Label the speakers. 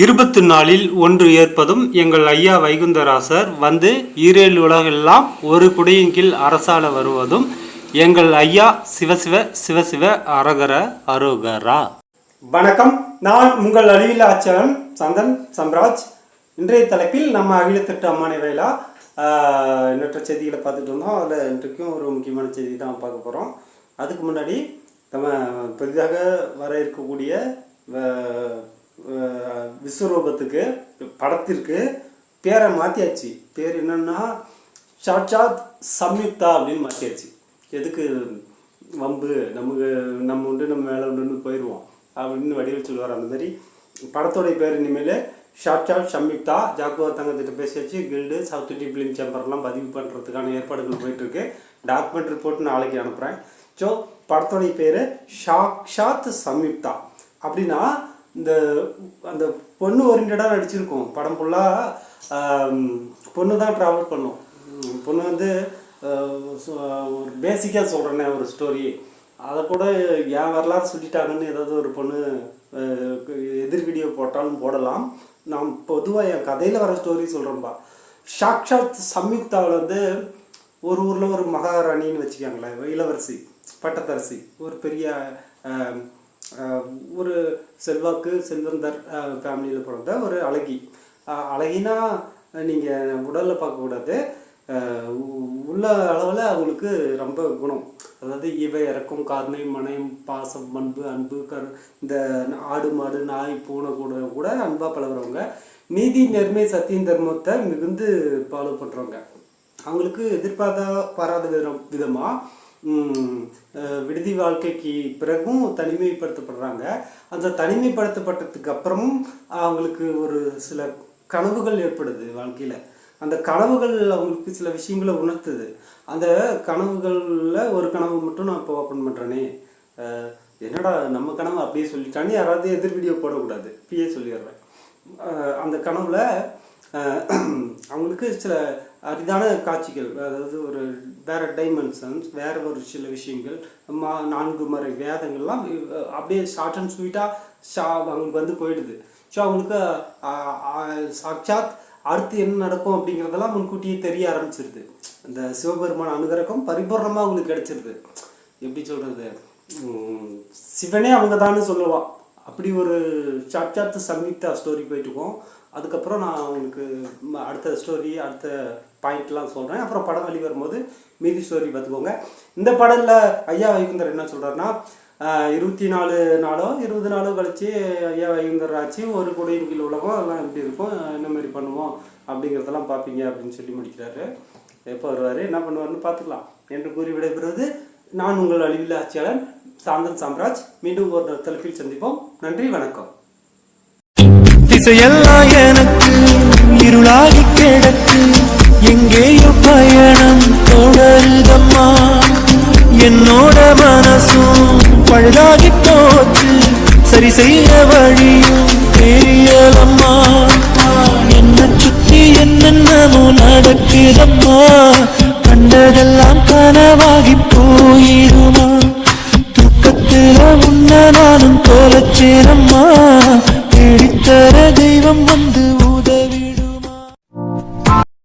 Speaker 1: இருபத்து நாளில் ஒன்று ஏற்பதும் எங்கள் ஐயா வைகுந்தராசர் வந்து ஈரேழு உலகெல்லாம் ஒரு குடையின் கீழ் அரசாள வருவதும் எங்கள் ஐயா சிவசிவ சிவசிவ அரகர அரோகரா. வணக்கம். நான் உங்கள் அழிவில் ஆச்சாரன் சந்தன் சம்ராஜ். இன்றைய தலைப்பில் நம்ம அகிலத்திட்ட அம்மானை வேலா எண்ணற்ற செய்திகளை பார்த்துட்டு இருந்தோம் அதில் இன்றைக்கும் ஒரு முக்கியமான செய்தி தான் பார்க்க போகிறோம் அதுக்கு முன்னாடி நம்ம புதிதாக வர இருக்கக்கூடிய விஸ்வரூபத்துக்கு படத்திற்கு பேரை மாற்றியாச்சு பேர் என்னென்னா சாட்சாத் சம்யுக்தா அப்படின்னு மாற்றியாச்சு எதுக்கு வம்பு? நமக்கு நம்ம உண்டு நம்ம மேலே உண்டுன்னு போயிடுவோம் அப்படின்னு வடிவில் சொல்லுவார். அந்த மாதிரி படத்தோடைய பேர் இனிமேல் ஷாட்சாட் சம்யுக்தா ஜாக்குவார் தங்கத்திட்ட பேசியாச்சு. கில்டு சவுத் இந்தியன் ஃபிலிம் சேம்பர்லாம் பதிவு பண்ணுறதுக்கான ஏற்பாடுகள் போயிட்டுருக்கு. டாக்குமெண்ட் ரிப்போர்ட் நாளைக்கு அனுப்புகிறேன் ஸோ படத்தோடைய பேர் ஷாக்ஷாத் சம்யுக்தா அப்படின்னா இந்த அந்த பொண்ணு ஓரியன்டாக நடிச்சிருக்கோம். படம் ஃபுல்லாக பொண்ணு தான் ட்ராவல் பண்ணும். பொண்ணு வந்து ஒரு பேசிக்காக சொல்கிறேனே ஒரு ஸ்டோரி அதை கூட ஏன் வரலாறு சொல்லிட்டாங்கன்னு ஏதாவது ஒரு பொண்ணு எதிர் வீடியோ போட்டாலும் போடலாம். நான் பொதுவாக என் கதையில் வர ஸ்டோரி சொல்கிறேன்ப்பா சாக்ஷாத் சம்யுக்தாவில் வந்து ஒரு ஊரில் ஒரு மகாராணின்னு வச்சுக்கோங்களேன் இளவரசி பட்டத்தரசி ஒரு பெரிய ஒரு செல்வாக்கு செல்வந்தர் ஃபேமிலியில் பிறந்த ஒரு அழகி. அழகினா நீங்கள் உடலில் பார்க்கக்கூடாது. உ- உள்ள அளவில் அவங்களுக்கு ரொம்ப குணம். அதாவது இவை இறக்கும் கருணை மனம் பாசம் பண்பு அன்பு கர் இந்த ஆடு மாடு நாய் பூனை கூட கூட அன்பாக பழகுறவங்க நீதி நேர்மை சத்தியம் தர்மத்தை மிகுந்து ஃபாலோ பண்ணுறவங்க அவங்களுக்கு எதிர்பார்த்தா பாராத விதம் விதமாக விடுதி வாழ்க்கைக்கு பிறகும் தனிமைப்படுத்தப்படுறாங்க. அந்த தனிமைப்படுத்தப்பட்டதுக்கு அப்புறமும் அவங்களுக்கு ஒரு சில கனவுகள் ஏற்படுது வாழ்க்கையில். அந்த கனவுகள் அவங்களுக்கு சில விஷயங்களை உணர்த்துது. அந்த கனவுகளில் ஒரு கனவு மட்டும் நான் இப்போ ஓப்பன் பண்ணுறேனே என்னடா நம்ம கனவு அப்படியே சொல்லிட்டானே யாராவது எதிர் வீடியோ போடக்கூடாது. இப்பயே சொல்லிடுறேன். அந்த கனவில் அவங்களுக்கு சில அரிதான காட்சிகள் அதாவது ஒரு வேற டைமென்ஷன்ஸ் வேறு ஒரு சில விஷயங்கள் மா நான்கு முறை வேதங்கள்லாம் அப்படியே ஷார்ட் அண்ட் ஸ்வீட்டாக ஷா அவங்களுக்கு வந்து போயிடுது. ஸோ அவங்களுக்கு சாட்சாத் அடுத்து என்ன நடக்கும் அப்படிங்கிறதெல்லாம் முன்கூட்டியே தெரிய ஆரம்பிச்சிருது. இந்த சிவபெருமான அனுகிரகம் பரிபூர்ணமாக அவங்களுக்கு கிடைச்சிருது. எப்படி சொல்கிறது சிவனே அவங்க தான் சொல்லுவான் அப்படி ஒரு சாட்சாத்து சம்யுக்தா ஸ்டோரி போயிட்டுருக்கோம் அதுக்கப்புறம் நான் உங்களுக்கு அடுத்த ஸ்டோரி அடுத்த பாயிண்ட்லாம் சொல்கிறேன் அப்புறம் படம் வெளி வரும்போது மீதி ஸ்டோரி பார்த்துக்கோங்க. இந்த படத்தில் ஐயா வைகுந்தர் என்ன சொல்கிறாருன்னா இருபத்தி நாலு நாளோ இருபது நாளோ கழிச்சு ஐயா வைகுந்தர் ஆச்சு ஒரு குடையின் கீழ் உலகம் எல்லாம் எப்படி இருக்கும்? என்ன மாதிரி பண்ணுவோம்? அப்படிங்கிறதெல்லாம் பார்ப்பீங்க அப்படின்னு சொல்லி முடிக்கிறாரு. எப்போ வருவார்? என்ன பண்ணுவார்னு பார்த்துக்கலாம். என்று கூறி விடைபெறுவது நான் உங்கள் அழிவில் ஆட்சியாளர் சாந்தன் சாம்ராஜ். மீண்டும் ஒரு தலைப்பில் சந்திப்போம். நன்றி வணக்கம்.
Speaker 2: திசையெல்லாம் எனக்கு இருளாகி கிடக்கு. எங்கேயோ பயணம் தொடருதம்மா. என்னோட பழுதாகி போச்சு. சரி செய்ய வழியும் தெரியலம்மா. என்ன சுத்தி என்னென்னமோ நடக்கிறம்மா. கண்டதெல்லாம் கனவாகி போயிடுமா தூக்கத்துல உன்ன நானும் போலச்சேரம்மா தேடித்தர தெய்வம் வந்து